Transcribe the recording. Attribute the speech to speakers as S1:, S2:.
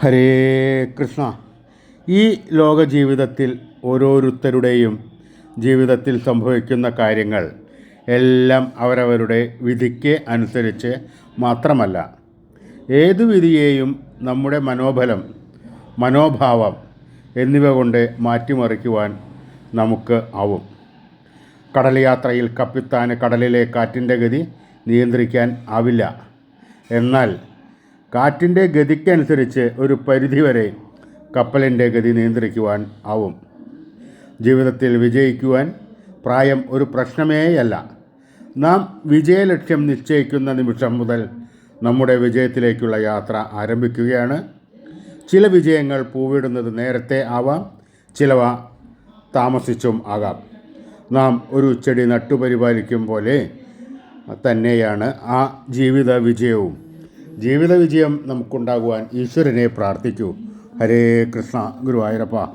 S1: ഹരേ കൃഷ്ണ. ഈ ലോക ജീവിതത്തിൽ ഓരോരുത്തരുടെയും ജീവിതത്തിൽ സംഭവിക്കുന്ന കാര്യങ്ങൾ എല്ലാം അവരവരുടെ വിധിക്ക് അനുസരിച്ച് മാത്രമല്ല. ഏതു വിധിയെയും നമ്മുടെ മനോബലം മനോഭാവം എന്നിവ കൊണ്ട് മാറ്റിമറിക്കുവാൻ നമുക്ക് ആവും. കടൽ യാത്രയിൽ കപ്പിത്താന് കടലിലെ കാറ്റിന്റെ ഗതി നിയന്ത്രിക്കാൻ ആവില്ല. എന്നാൽ കാറ്റിന്റെ ഗതിക്കനുസരിച്ച് ഒരു പരിധിവരെ കപ്പലിന്റെ ഗതി നിയന്ത്രിക്കുവാൻ ആവും. ജീവിതത്തിൽ വിജയിക്കുവാൻ പ്രായം ഒരു പ്രശ്നമേയല്ല. നാം വിജയലക്ഷ്യം നിശ്ചയിക്കുന്ന നിമിഷം മുതൽ നമ്മുടെ വിജയത്തിലേക്കുള്ള യാത്ര ആരംഭിക്കുകയാണ്. ചില വിജയങ്ങൾ പൂവിടുന്നത് നേരത്തെ ആവാം ചിലവ താമസിച്ചും ആകാം. നാം ഒരു ചെടി നട്ടുപരിപാലിക്കും പോലെ തന്നെയാണ് ആ ജീവിത വിജയവും. ജീവിത വിജയം നമുക്കുണ്ടാകുവാൻ ഈശ്വരനെ പ്രാർത്ഥിക്കൂ. ഹരേ കൃഷ്ണ ഗുരുവായൂരപ്പ.